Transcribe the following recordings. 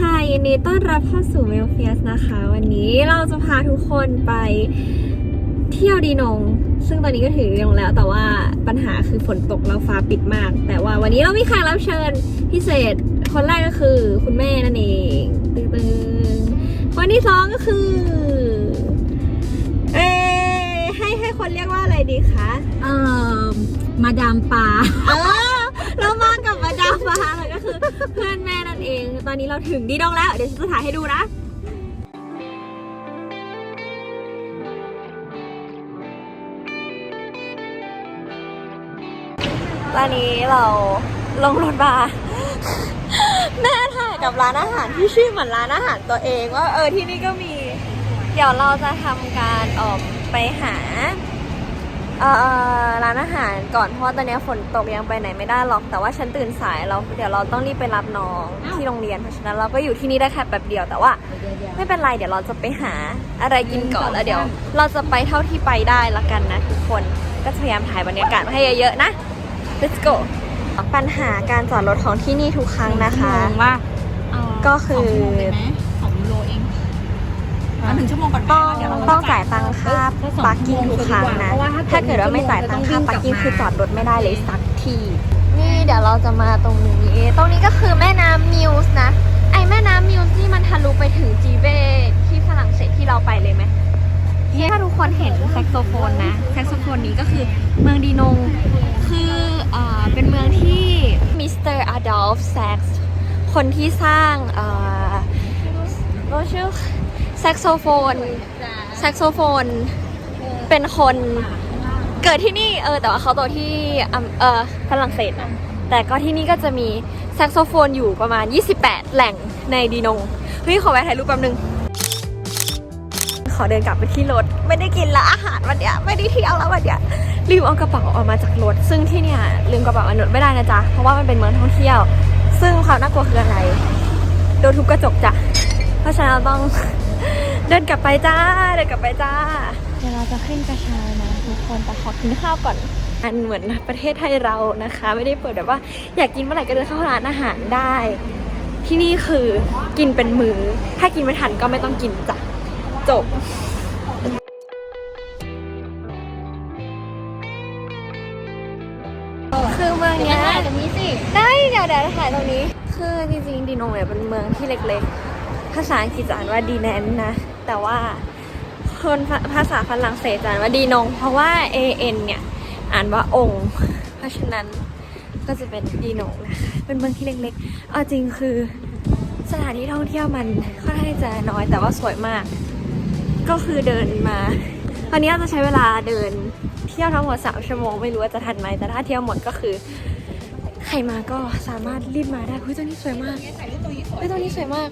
ค่ะยินดีต้อนรับเข้าสู่เมลเฟียสนะคะ วันนี้เราจะพาทุกคนไปเที่ยวดีนง ซึ่งตอนนี้ก็ถึงดีนงแล้ว แต่ว่าปัญหาคือฝนตกแล้วฟ้าปิดมาก แต่ว่าวันนี้เรามีแขกรับเชิญพิเศษ คนแรกก็คือคุณแม่นั่นเองตึงๆคนที่สองก็คือ เอ๊ะให้ให้คนเรียกว่าอะไรดีคะเอ่อมาดามปาเออเรามากับมาดามฟ้าแล้วก็คือเพื่อนแม่นั่นเองตอนนี้เราถึงดีดงแล้ว เดี๋ยวฉันจะถ่ายให้ดูนะตอนนี้เราลงรถมาแม่ถ่ายกับร้านอาหารที่ชื่อเหมือนร้านอาหารตัวเองว่าเออที่นี่ก็มี เดี๋ยวเราจะทำการออกไปหา เอ่อร้านอาหารก่อนเพราะว่าตอนนี้ฝนตกยังไปไหนไม่ได้หรอก แต่ว่าฉันตื่นสายเราเดี๋ยวเราต้องรีบไปรับน้องอ้าวที่โรงเรียนเพราะฉะนั้นเราก็อยู่ที่นี่ได้แค่แป๊บเดียวแต่ว่าไม่เป็นไรเดี๋ยวเราจะไปหาอะไรกินก่อนแล้วเดี๋ยว เราจะไปเท่าที่ไปได้ละกันนะทุกคนก็จะพยายามถ่ายบรรยากาศมาให้เยอะๆนะ let's go ปัญหาการจอดรถของที่นี่ทุกครั้งนะคะว่าก็คือสองกิโลเอง มาถึงชั่วโมงก่อนต้องต้องจ่ายตังค่าปาร์กิ้งทุกครั้งนะ ถ้าเกิดว่าไม่จ่ายตังค่าปาร์กิ้งคือจอดรถไม่ได้เลยสักที นี่เดี๋ยวเราจะมาตรงนี้ ตรงนี้ก็คือแม่น้ำมิวส์นะ ไอแม่น้ำมิวส์ที่มันทะลุไปถึงจีเบที่ฝรั่งเศสที่เราไปเลยไหมถ้าทุกคนเห็นแซกโซโฟนนะแซกโซโฟนนี้ก็คือเมืองดีนง คือเอ่อเป็นเมืองที่มิสเตอร์อดอล์ฟแซกคนที่สร้างเอ่อเราชื่อ แซกโซโฟน แซกโซโฟน เป็นคนเกิดที่นี่เออแต่ว่าเขาโตที่อำเออฝรั่งเศสนะแต่ก็ที่นี่ก็จะมีแซกโซโฟนอยู่ประมาณ 28 แหล่งในดีนงเฮ้ยขอแวะถ่ายรูปแป๊บนึง ขอเดินกลับไปที่รถ ไม่ได้กินละอาหารวันเนี้ยไม่ได้เที่ยวแล้ววันเนี้ยลืมเอากระเป๋าออกมาจากรถ ซึ่งที่เนี่ยลืมกระเป๋าอันรถไม่ได้นะจ๊ะเพราะว่ามันเป็นเมืองท่องเที่ยว ซึ่งความน่ากลัวคืออะไรโดนทุบกระจกจ้ะเพราะฉะนั้นเราต้อง เดินกลับไปจ้า เดินกลับไปจ้า เดี๋ยวเราจะขึ้นกระเช้านะทุกคนแต่ขอกินข้าวก่อน อันเหมือนประเทศไทยเรานะคะ ไม่ได้เปิดแบบว่า อยากกินเมื่อไหร่ก็เดินเข้าร้านอาหารได้ ที่นี่คือกินเป็นมือถ้ากินไม่ทันก็ไม่ต้องกินจ้ะ จบคือเมืองเนี้ยตรงนี้สิ ได้ เดี๋ยวเดี๋ยวถ่ายตรงนี้ คือจริงๆดีโนเนี่ยเป็นเมืองที่เล็กๆ ภาษาอังกฤษจะอ่านว่าดีแนนนะ แต่ว่าคนภาษาฝรั่งเศสจะอ่านว่าดีนง เพราะว่า A N เนี่ยอ่านว่าองค์ เพราะฉะนั้นก็จะเป็นดีนงนะคะเป็นเมืองที่เล็กๆเอาจริงคือสถานที่ท่องเที่ยวมันค่อนข้างจะน้อยแต่ว่าสวยมาก ก็คือเดินมาวันนี้เราจะใช้เวลาเดินเที่ยวทั้งหมดสามชั่วโมงไม่รู้ว่าจะทันไหมแต่ถ้าเที่ยวหมดก็คือใครมาก็สามารถรีบมาได้เฮ้ยตัวนี้สวยมากเฮ้ยตัวนี้สวยมาก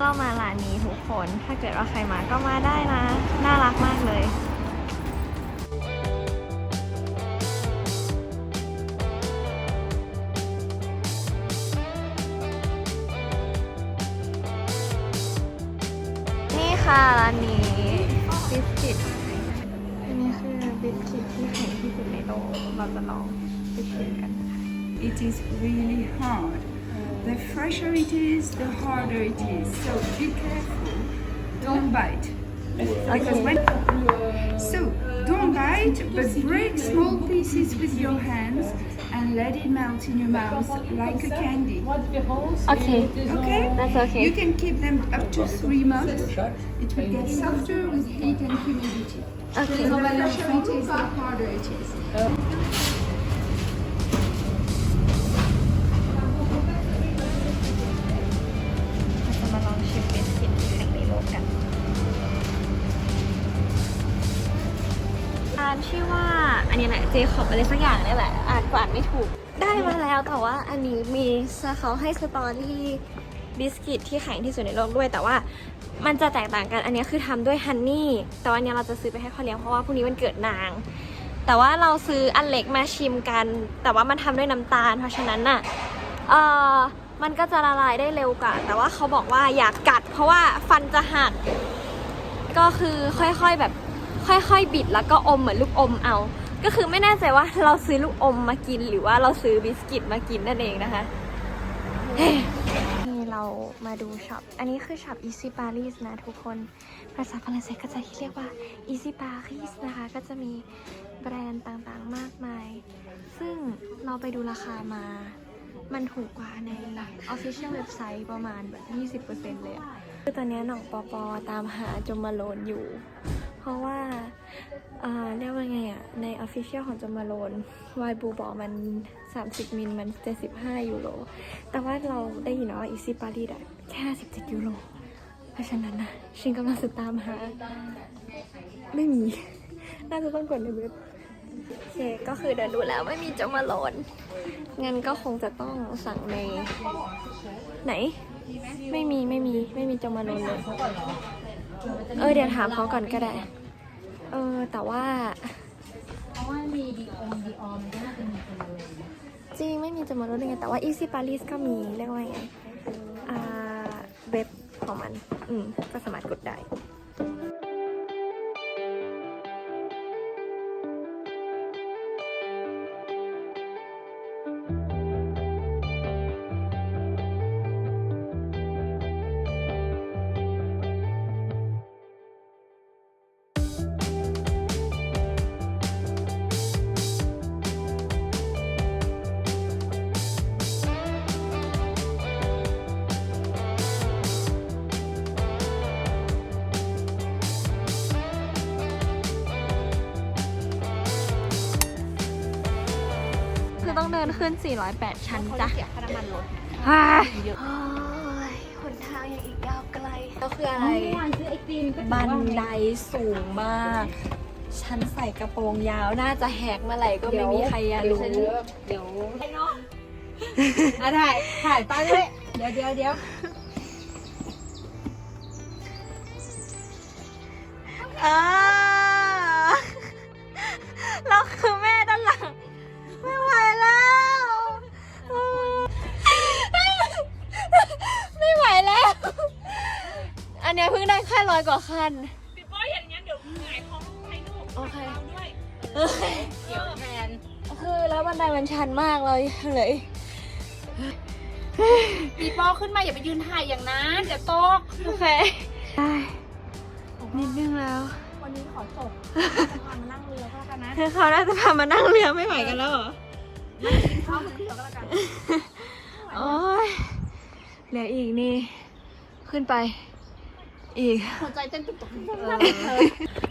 ก็มาร้านนี้ทุกคน ถ้าเกิดว่าใครมาก็มาได้นะ น่ารักมากเลยนี่ค่ะร้านนี้บิสกิตอันนี้คือบิสกิตที่แพงที่สุดในโลกเราจะลองไปชิมกันนะ It is really hard. The fresher it is, the harder it is. So be careful. Don't bite. Because when so don't bite, but break small pieces with your hands and let it melt in your mouth like a candy. Okay. Okay? That's okay. You can keep them up to three months. It will get softer with heat and humidity. Okay. So the fresher it is, the harder it is. นี้แหละเจคอบอะไรสักอย่างนี่แหละอ่านกว่าอ่านไม่ถูก ได้มาแล้วแต่ว่าอันนี้มีเขาให้สตอรี่บิสกิตที่แข็งที่สุดในโลกด้วย แต่ว่ามันจะแตกต่างกันอันนี้คือทำด้วยฮันนี่แต่ว่าอันนี้เราจะซื้อไปให้พ่อเลี้ยงเพราะว่าพรุ่งนี้มันเกิดนาง แต่ว่าเราซื้ออันเล็กมาชิมกัน แต่ว่ามันทำด้วยน้ำตาล เพราะฉะนั้นน่ะเออมันก็จะละลายได้เร็วกว่าแต่ว่าเขาบอกว่าอย่ากกัด เพราะว่าฟันจะหักก็คือค่อยๆแบบค่อยๆ บิดแล้วก็อมเหมือนลูกอมเอา ก็คือไม่แน่ใจว่าเราซื้อลูกอมมากินหรือว่าเราซื้อบิสกิตมากินนั่นเองนะคะเฮ้นี่เรามาดูช็อป อันนี้คือช็อป Easy Paris นะทุกคน ภาษาฝรั่งเศสก็จะเรียกว่า Easy Paris นะคะ ก็จะมีแบรนด์ต่างๆมากมาย ซึ่งเราไปดูราคามา มันถูกกว่าใน Official เว็บไซต์ประมาณแบบ 20%เลยอะคือตอนนี้หน่องปอปอตามหาจมาโลนอยู่ เพราะว่าเรียกว่าไงอะใน Official ของจมาโลนวายบูบอกมัน 30 มิลมัน 75 ยูโร แต่ว่าเราได้ยินว่าอีซี่ปารีสอะแค่57 ยูโร เพราะฉะนั้นนะชินกำลังจะตามหา ไม่มี น่าจะต้องกดในเว็บโอเค ก็คือเดินดูแล้วไม่มีจมาโลนงั้นก็คงจะต้องสั่งใน ไหน ไม่มีไม่มีไม่มีจมาโลนเลย เออเดี๋ยวถามเขาก่อนก็ได้ เออ แต่ว่า เพราะว่ามีดีออดีออมก็น่าจะมีคนเลยจริงไม่มีจมาโลนเลยไงแต่ว่า Easy Paris ก็มีเรียกว่าไงอ่าเว็บของมัน อืม ก็สามารถกดได้ ขึ้น 408 ชั้นจ้ะเสียค่าน้ำมันรถฮ่าโอ้ยหนทางยังอีกยาวไกล ก็คืออะไรเมื่อวานซื้อไอติมก็บันไดสูงมาก ฉันใส่กระโปรงยาว น่าจะแหกเมื่อไหร่ก็ไม่มีใครอยากรู้ เดี๋ยวอะถ่ายถ่ายไปเลยเดี๋ยวเดี๋ยวเดี๋ยวเออ อันเนี้ยเพิ่งได้แค่ร้อยกว่าคันพี่ป้อยอย่างงั้นเดี๋ยวหงายท้องให้ลูกโอเค เราด้วยเดี๋ยวแทนคือแล้วบันไดมันชันมากเลยเลยพี่ป้อขึ้นมาอย่าไปยืนถ่ายอย่างนั้นเดี๋ยวตก โอเค ได้นิดนึงแล้ว วันนี้ขอจบพามานั่งเรือก็แล้วกันนะคือเขาน่าจะพามานั่งเรือไม่ไหวกันแล้วเหรอเข้ามาเรือก็แล้วกัน โอ้ยเหลืออีกนี่ ขึ้นไป อีก หัวใจเต้นตุกตุก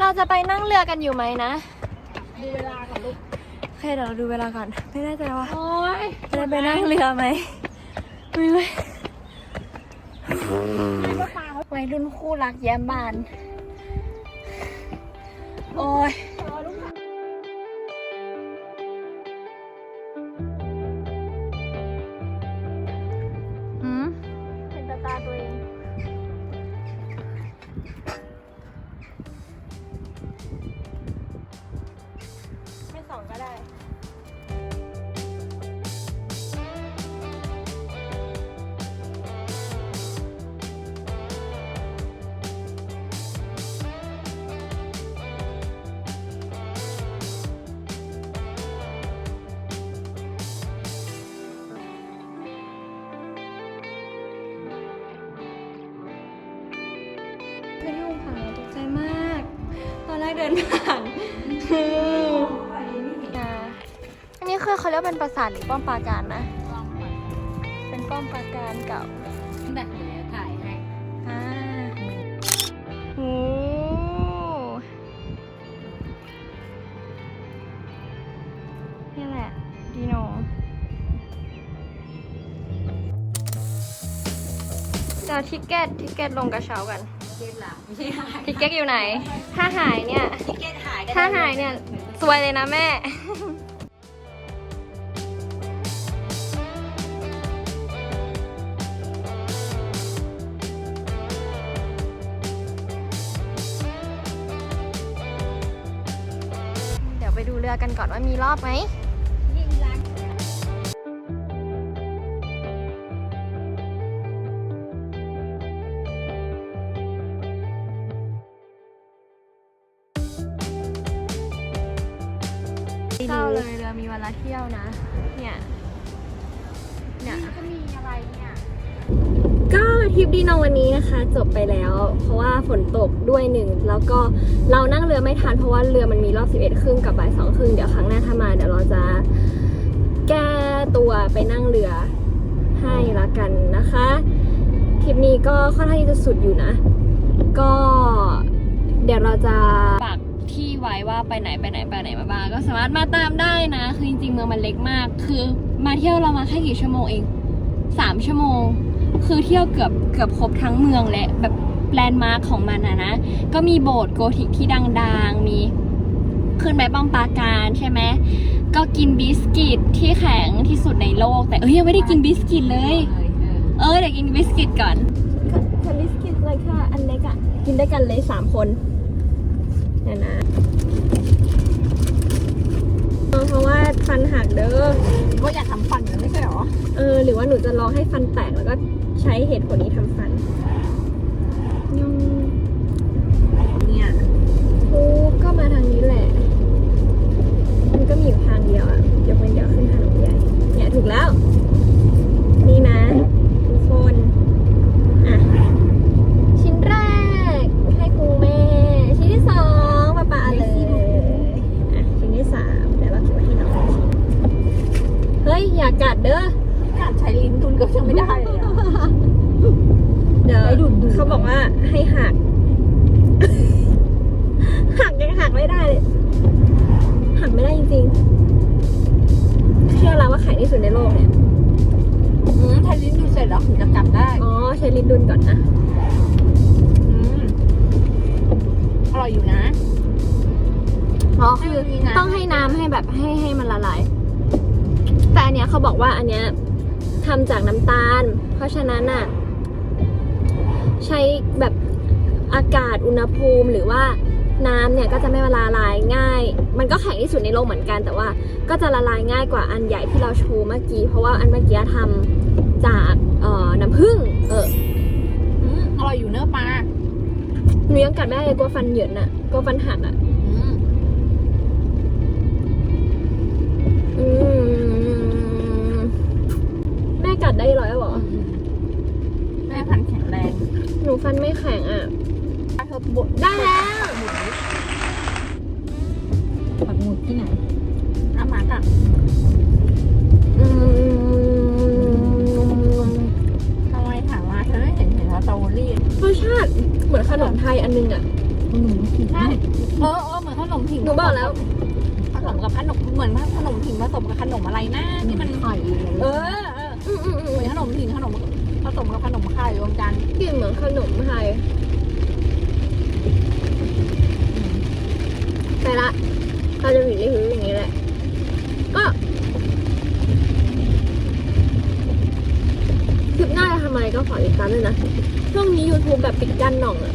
เราจะไปนั่งเรือกันอยู่ไหมนะดูเวลาก่อนลูกโอเคเดี๋ยวเราดูเวลาก่อน ไม่แน่ใจว่าโอ้ยจะได้ไปนั่งเรือไหมไม่ไม่วัยรุ่นคู่รักแย้มบาน โอ้ยอื พายุค่ะตกใจมาก ตอนแรกเดินผ่านคืออ่าอันนี้คือเขาเรียกว่าเป็นปราสาทหรือป้อมปราการนะเป็นป้อมปราการเก่า แบบไหนถ่ายให้อ่าโอ้นี่แหละ ดีโนเดี๋ยวทิกเก็ตทิกเก็ตลงกระเช้ากัน เกตหลังไม่ใช่หายทิกเก็ตอยู่ไหน ถ้าหายเนี่ยทิเกตหายถ้าหายเนี่ยซวยเลยนะแม่ เดี๋ยวไปดูเรือกันก่อนว่ามีรอบไหม ทริปดีนองวันนี้นะคะ จบไปแล้ว เพราะว่าฝนตกด้วยหนึ่งแล้วก็เรานั่งเรือไม่ทันเพราะว่าเรือมันมีรอบ 11 ครึ่งกับบ่ายสองครึ่งเดี๋ยวครั้งหน้าถ้ามาเดี๋ยวเราจะแก้ตัวไปนั่งเรือให้ละกันนะคะทริปนี้ก็ค่อนข้างที่จะสุดอยู่นะ ก็เดี๋ยวเราจะปักที่ไว้ว่าไปไหนไปไหนไปไหนมาบ้างก็สามารถมาตามได้นะ คือจริงๆเมืองมันเล็กมาก คือมาเที่ยวเรามาแค่กี่ชั่วโมงเองสามชั่วโมง คือเที่ยวเกือบเกือบครบทั้งเมืองและแบบแลนด์มาร์คของมันอะนะ ก็มีโบสถ์โกธิกที่ดังๆ มีขึ้นไปป้อมปราการใช่ไหม ก็กินบิสกิตที่แข็งที่สุดในโลก แต่เอ้ยยังไม่ได้กินบิสกิตเลย เออเดี๋ยวกินบิสกิตก่อนแค่บิสกิตเลยค่ะอันเล็กอะกินได้กันเลยสามคนเนี่ยนะเออเพราะว่าฟันหักเด้อว่าอยากทำฟันไม่ใช่หรอ เออ หรือว่าหนูจะลองให้ฟันแตกแล้วก็ใช้เหตุผลนี้ทำฟันยงเนี่ยทูกก็มาทางนี้แหละ มันก็มีอยู่ทางเดียวอะยกเว้นเดี๋ยวขึ้นถนนใหญ่เนี่ยถูกแล้ว นี่นะ ทุกคน อะ ชิ้นแรก ให้ครูแม่ ชิ้นที่สองป้าปาเลย อะ ชิ้นที่สามเดี๋ยวเราเก็บไว้ให้น้องชิ้นเฮ้ย อย่ากัดเด้อ การใช้ลิ้นคุณ ก็ยังไม่ได้เลยอะเดี๋ยวให้ดูดดูด เขาบอกว่าให้หัก หักยังหักไม่ได้เลยหักไม่ได้จริงๆเชื่อแล้วว่าแข็งที่สุดในโลกเนี่ย อืมใช้ลิ้นดูเสร็จแล้วถึงจะกลับได้ อ๋อใช้ลิ้นดุนก่อนนะ อืมอร่อยอยู่นะ อ๋อคือให้มันมีน้ำต้องให้น้ำให้แบบให้ให้มันละลาย แต่อันเนี้ยเขาบอกว่าอันเนี้ย ทำจากน้ำตาล เพราะฉะนั้นอะใช้แบบอากาศอุณหภูมิหรือว่าน้ำเนี่ยก็จะไม่ละลายง่าย มันก็แข็งที่สุดในโลกเหมือนกัน แต่ว่าก็จะละลายง่ายกว่าอันใหญ่ที่เราโชว์เมื่อกี้ เพราะว่าอันเมื่อกี้ทำจากเอ่อน้ำผึ้ง เอออืมอร่อยอยู่เนื้อปลาหนูยังกัดไม่ได้เลยกลัวฟันเหยินอะกลัวฟันหักอะ กัดได้ร้อยเหรอ แม่พันธุ์แข็งแรง หนูฟันไม่แข็งอะถ้าเธอบดได้แล้วปักหมุดที่ไหนอามากับอืมทำไมถามมาเธอไม่เห็นเห็นสตรอเบอรี่รสชาติเหมือนขนมไทยอันนึงอะขนมผิงใช่เออเออเหมือนขนมผิงหนูบอกแล้ว ผสมกับขนมเหมือนขนมผิงผสมกับขนมอะไรนะที่มันไข่เออ เอออืมอืมอืเหมมือนขนมผิงขนมผสมกับขนมไข่รวมกันกลิ่นเหมือนขนมไทยไปละเราจะผิดได้หืออย่างนี้แหละ ก็คลิปหน้าจะทำอะไรก็ขอติดตามด้วยนะ ช่วงนี้ YouTube แบบปิดกั้นหน่องอะ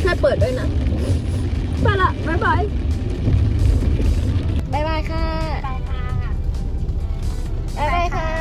ช่วยเปิดด้วยนะ ไปละ บ๊ายบาย บ๊ายบายค่ะไปค่ะบ๊ายบายค่ะ